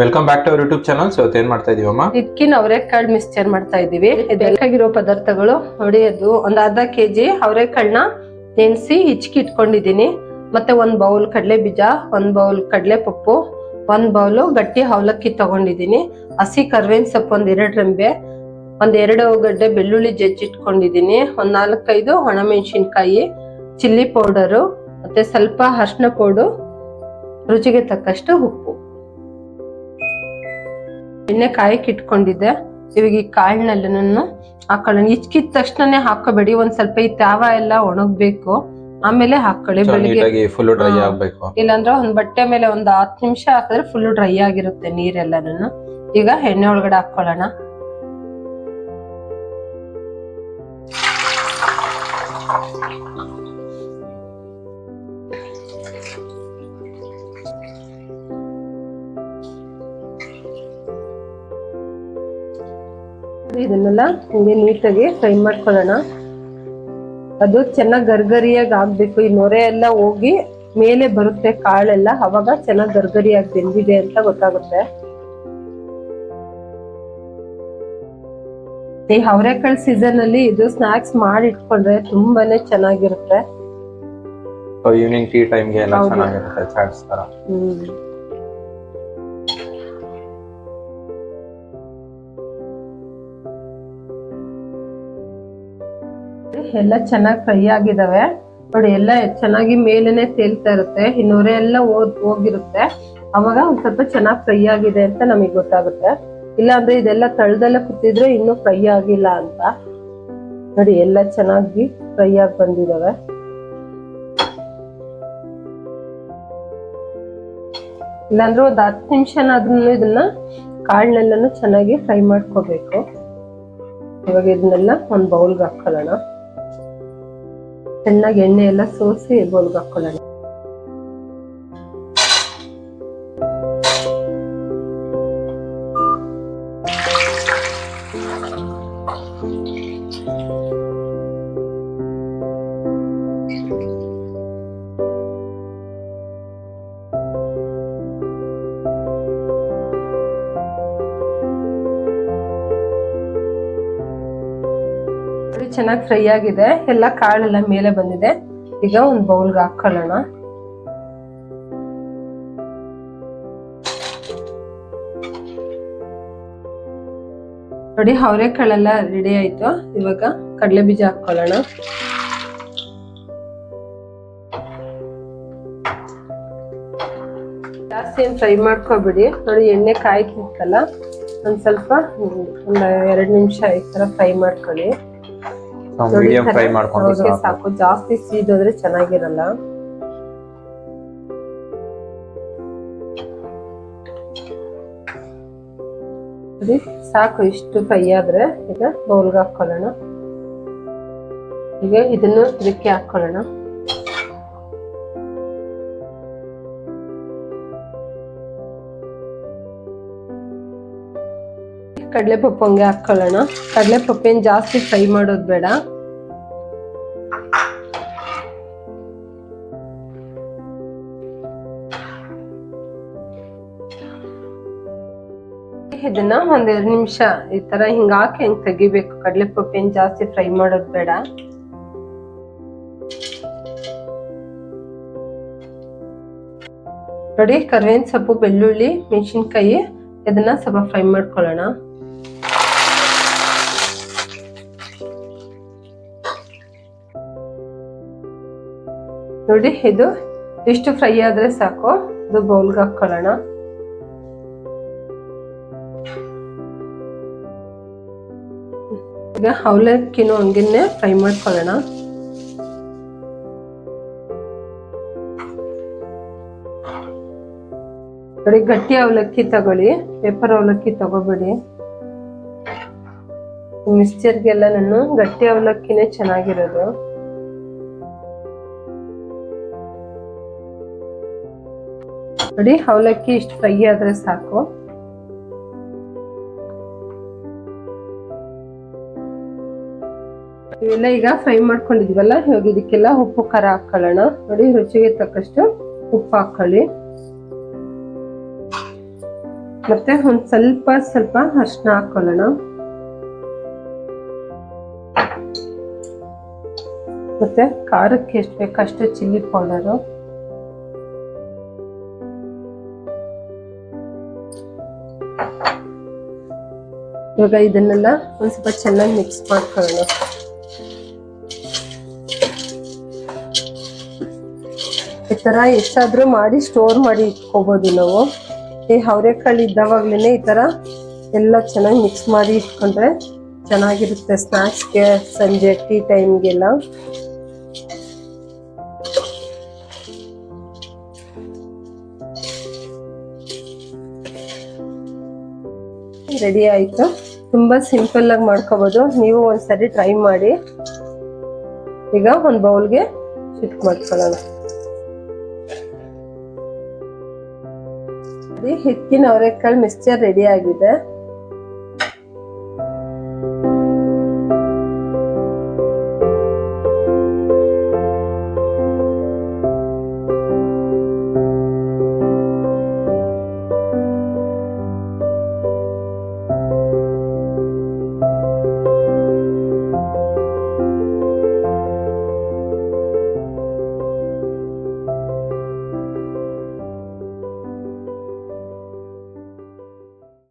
Welcome back to our YouTube channel so ಏನ್ ಮಾಡ್ತಾ ಇದೀವಮ್ಮ ಇದಕ್ಕಿನ ಅವರೆಕಾಳು ಮಿಕ್ಸ್ಚರ್ ಮಾಡ್ತಾ ಇದೀವಿ. ಇದು ಬೇಕಾಗಿರೋ ಪದಾರ್ಥಗಳು, ಹೊಡೆಯೋದು, ಒಂದ್ ಅರ್ಧ ಕೆಜಿ ಅವರೆಕಾಳನ್ನ ನೆನೆಸಿ ಹಿಚ್ಕಿ ಇಟ್ಕೊಂಡಿದೀನಿ ಮತ್ತೆ ಒಂದ್ ಬೌಲ್ ಕಡಲೆ ಬೀಜ ಒಂದ್ ಬೌಲ್ ಕಡಲೆ ಪಪ್ಪು ಒಂದ್ ಬೌಲು ಗಟ್ಟಿ ಅವಲಕ್ಕಿ ತಗೊಂಡಿದೀನಿ ಹಸಿ ಕರ್ವೇನ್ ಸೊಪ್ಪು ಒಂದ್ ಎರಡ್ ರೆಂಬೆ, ಒಂದ್ ಎರಡು ಗಡ್ಡೆ ಬೆಳ್ಳುಳ್ಳಿ ಜಜ್ಜಿಟ್ಕೊಂಡಿದೀನಿ ಒಂದ್ ನಾಲ್ಕೈದು ಒಣಮೆಣಸಿನ್ಕಾಯಿ, ಚಿಲ್ಲಿ ಪೌಡರು, ಮತ್ತೆ ಸ್ವಲ್ಪ ಅರ್ಶಿನ ಪೌಡು, ರುಚಿಗೆ ತಕ್ಕಷ್ಟು ಉಪ್ಪು. ಎಣ್ಣೆ ಕಾಯಕ್ಕೆ ಇಟ್ಕೊಂಡಿದ್ದೆ ಇವಾಗ ಈ ಕಾಳನ್ನೆಲ್ಲನೂ ಹಾಕೊಳ್ಳೋಣ. ಇಚ್ಕಿದ ತಕ್ಷಣನೇ ಹಾಕೋಬೇಡಿ ಒಂದ್ ಸ್ವಲ್ಪ ಈ ತಾವ ಎಲ್ಲ ಒಣಗ್ಬೇಕು. ಆಮೇಲೆ ಹಾಕೊಳ್ಳಿ ಬೆಳಿಗ್ಗೆ. Full dry. ಆಗ್ಬೇಕು. ಇಲ್ಲಾಂದ್ರೆ ಒಂದ್ ಬಟ್ಟೆ ಮೇಲೆ ಒಂದ್ ಹತ್ತು ನಿಮಿಷ ಹಾಕಿದ್ರೆ ಫುಲ್ ಡ್ರೈ ಆಗಿರುತ್ತೆ ನೀರೆಲ್ಲನೂ ಈಗ ಎಣ್ಣೆ ಒಳಗಡೆ ಹಾಕೊಳ್ಳೋಣ. ಇದನ್ನೆಲ್ಲ ಹಿಂಗೆ ನೀಟಾಗಿ ಫ್ರೈ ಮಾಡ್ಕೊಳ್ಳೋಣ. ಅದು ಚೆನ್ನಾಗಿ ಗರ್ಗರಿಯಾಗಿ ಆಗ್ಬೇಕು. ಈ ನೊರೆ ಎಲ್ಲ ಹೋಗಿ ಮೇಲೆ ಬರುತ್ತೆ ಕಾಳೆಲ್ಲ. ಅವಾಗ ಚೆನ್ನಾಗಿ ಗರ್ಗರಿಯಾಗಿ ಬೆಂದಿದೆ ಅಂತ ಗೊತ್ತಾಗುತ್ತೆ. ಈ ಅವರೆಕಾಳು ಸೀಸನ್ ಅಲ್ಲಿ ಇದು ಸ್ನಾಕ್ಸ್ ಮಾಡಿ ಇಟ್ಕೊಂಡ್ರೆ ತುಂಬಾನೇ ಚೆನ್ನಾಗಿರುತ್ತೆ. ಈವ್ನಿಂಗ್ ಟೀ ಟೈಮ್ಗೆ ಎಲ್ಲ. ಚೆನ್ನಾಗಿರುತ್ತೆ ಚಾಟ್ಸ್ ತರ. ಹ್ಮ್ ಎಲ್ಲ ಚೆನ್ನಾಗಿ ಫ್ರೈ ಆಗಿದಾವೆ. ನೋಡಿ, ಎಲ್ಲ ಚೆನ್ನಾಗಿ ಮೇಲೇನೆ ತೇಲ್ತಾ ಇರುತ್ತೆ. ಈ ನೊರೆ ಎಲ್ಲ ಹೋಗಿರುತ್ತೆ. ಅವಾಗ ಒಂದ್ ಸ್ವಲ್ಪ ಚೆನ್ನಾಗಿ ಫ್ರೈ ಆಗಿದೆ ಅಂತ ನಮಗೆ ಗೊತ್ತಾಗುತ್ತೆ. ಇಲ್ಲ ಅಂದ್ರೆ ಇದೆಲ್ಲ ತಳದೆಲ್ಲ ಕುತ್ತಿದ್ರೆ ಇನ್ನೂ ಫ್ರೈ ಆಗಿಲ್ಲ ಅಂತ. ನೋಡಿ, ಎಲ್ಲ ಚೆನ್ನಾಗಿ ಫ್ರೈ ಆಗಿ ಬಂದಿದಾವೆ. ಇಲ್ಲಾಂದ್ರೆ ಒಂದ್ ಹತ್ತು ನಿಮಿಷನಾದ್ರೂ ಇದನ್ನ ಕಾಳನ್ನೆಲ್ಲನು ಚೆನ್ನಾಗಿ ಫ್ರೈ ಮಾಡ್ಕೋಬೇಕು. ಇವಾಗ ಇದನ್ನೆಲ್ಲ ಒಂದ್ ಬೌಲ್ಗೆ ಹಾಕೊಳ್ಳೋಣ. ಚೆನ್ನಾಗಿ ಎಣ್ಣೆ ಎಲ್ಲ ಸೋಸಿ ಬೋಲ್ಗೆ ಹಾಕೊಳ್ಳೋಣ. ನೋಡಿ, ಚೆನ್ನಾಗಿ ಫ್ರೈ ಆಗಿದೆ. ಎಲ್ಲ ಕಾಳೆಲ್ಲ ಮೇಲೆ ಬಂದಿದೆ. ಈಗ ಒಂದು ಬೌಲ್ಗೆ ಹಾಕೊಳ್ಳೋಣ. ನೋಡಿ, ಅವರೆಕಾಳೆಲ್ಲ ರೆಡಿ ಆಯ್ತು. ಇವಾಗ ಕಡಲೆ ಬೀಜ ಹಾಕೊಳ್ಳೋಣ. ಜಾಸ್ತಿ ಏನು ಫ್ರೈ ಮಾಡ್ಕೋಬಿಡಿ. ನೋಡಿ, ಎಣ್ಣೆ ಕಾಯ್ತಿತ್ತಲ್ಲ, ಒಂದು ಸ್ವಲ್ಪ, ಒಂದು ಎರಡು ನಿಮಿಷ ಈ ತರ ಫ್ರೈ ಮಾಡ್ಕೊಳ್ಳಿ. ಮೀಡಿಯಂ ಫ್ರೈ ಮಾಡ್ಕೊಂಡು ಸಾಕು. ಜಾಸ್ತಿ ಸೀದೋದ್ರೆ ಚೆನ್ನಾಗಿರಲ್ಲ. ಸಾಕು. ಇಷ್ಟು ಫ್ರೈ ಆದ್ರೆ ಈಗ ಬೌಲ್ಗೆ ಹಾಕೊಳ್ಳೋಣ. ಈಗ ಇದನ್ನು ಇದಕ್ಕೆ ಹಾಕೊಳ್ಳೋಣ. ಕಡಲೆಪಪ್ಪು ಹಂಗೆ ಕಡಲೆ ಪಪ್ಪೇನು ಜಾಸ್ತಿ ಫ್ರೈ ಮಾಡೋದು ಬೇಡ. ಇದನ್ನ ಒಂದ್ ನಿಮಿಷ ಈ ತರ ಹಿಂಗ ಹಾಕಿ ಹಿಂಗ್ ತೆಗಿಬೇಕು. ಕಡಲೆಪಪ್ಪು ಏನ್ ಜಾಸ್ತಿ ಫ್ರೈ ಮಾಡೋದು ಬೇಡ. ನೋಡಿ, ಕರ್ವೇನ್ ಸೊಪ್ಪು, ಬೆಳ್ಳುಳ್ಳಿ, ಮೆಣಸಿನ್ಕಾಯಿ, ಇದನ್ನ ಸ್ವಲ್ಪ ಫ್ರೈ ಮಾಡ್ಕೊಳ್ಳೋಣ. ನೋಡಿ, ಇದು ಇಷ್ಟು ಫ್ರೈ ಆದ್ರೆ ಸಾಕು. ಇದು ಬೌಲ್ಗೆ ಹಾಕೊಳ್ಳೋಣ. ಈಗ ಅವಲಕ್ಕಿನೂ ಹಂಗೇನೆ ಫ್ರೈ ಮಾಡ್ಕೊಳ್ಳೋಣ. ನೋಡಿ, ಗಟ್ಟಿ ಅವಲಕ್ಕಿ ತಗೊಳ್ಳಿ ಪೇಪರ್ ಅವಲಕ್ಕಿ ತಗೋಬೇಡಿ. ಮಿಕ್ಸ್ಚರ್ಗೆಲ್ಲ ನಾನು ಗಟ್ಟಿ ಅವಲಕ್ಕಿನೇ ಚೆನ್ನಾಗಿರೋದು. ನೋಡಿ, ಅವಲಕ್ಕಿ ಇಷ್ಟು ಫ್ರೈ ಆದ್ರೆ ಸಾಕು. ಇವೆಲ್ಲ ಈಗ ಫ್ರೈ ಮಾಡ್ಕೊಂಡಿದ್ವಲ್ಲ, ಇವಾಗ ಇದಕ್ಕೆಲ್ಲ ಉಪ್ಪು, ಖಾರ ಹಾಕೊಳ್ಳೋಣ. ನೋಡಿ, ರುಚಿಗೆ ತಕ್ಕಷ್ಟು ಉಪ್ಪು ಹಾಕೊಳ್ಳಿ. ಮತ್ತೆ ಒಂದ್ ಸ್ವಲ್ಪ ಸ್ವಲ್ಪ ಅರ್ಶನ ಹಾಕೊಳ್ಳೋಣ. ಮತ್ತೆ ಖಾರಕ್ಕೆ ಎಷ್ಟು ಬೇಕು ಅಷ್ಟು ಚಿಲ್ಲಿ ಪೌಡರು ಇವಾಗ ಇದನ್ನೆಲ್ಲ ಒಂದು ಸ್ವಲ್ಪ ಚೆನ್ನಾಗಿ ಮಿಕ್ಸ್ ಮಾಡ್ಕೊಳ್ಳೋಣ. ಈ ತರ ಎಷ್ಟಾದರೂ ಮಾಡಿ ಸ್ಟೋರ್ ಮಾಡಿ ಇಟ್ಕೋಬೋದು ನಾವು. ಈ ಅವರೆಕಾಳು ಇದ್ದಾವಾಗ್ಲೇನೆ ಈ ತರ ಎಲ್ಲ ಚೆನ್ನಾಗಿ ಮಿಕ್ಸ್ ಮಾಡಿ ಇಟ್ಕೊಂಡ್ರೆ ಚೆನ್ನಾಗಿರುತ್ತೆ ಸ್ನಾಕ್ಸ್ಗೆ ಸಂಜೆ ಟೀ ಟೈಮ್ಗೆಲ್ಲ ರೆಡಿ ಆಯ್ತು? ತುಂಬಾ ಸಿಂಪಲ್ ಆಗಿ ಮಾಡ್ಕೋಬಹುದು ನೀವು ಒಂದ್ಸರಿ ಟ್ರೈ ಮಾಡಿ. ಈಗ ಒಂದ್ ಬೌಲ್ಗೆ ಶಿಫ್ಟ್ ಮಾಡ್ಕೊಳ್ಳೋಣ. ಹಿಟ್ಟಿನ ಅವರೆಕಾಳು ಮಿಕ್ಸ್ಚರ್ ರೆಡಿ ಆಗಿದೆ.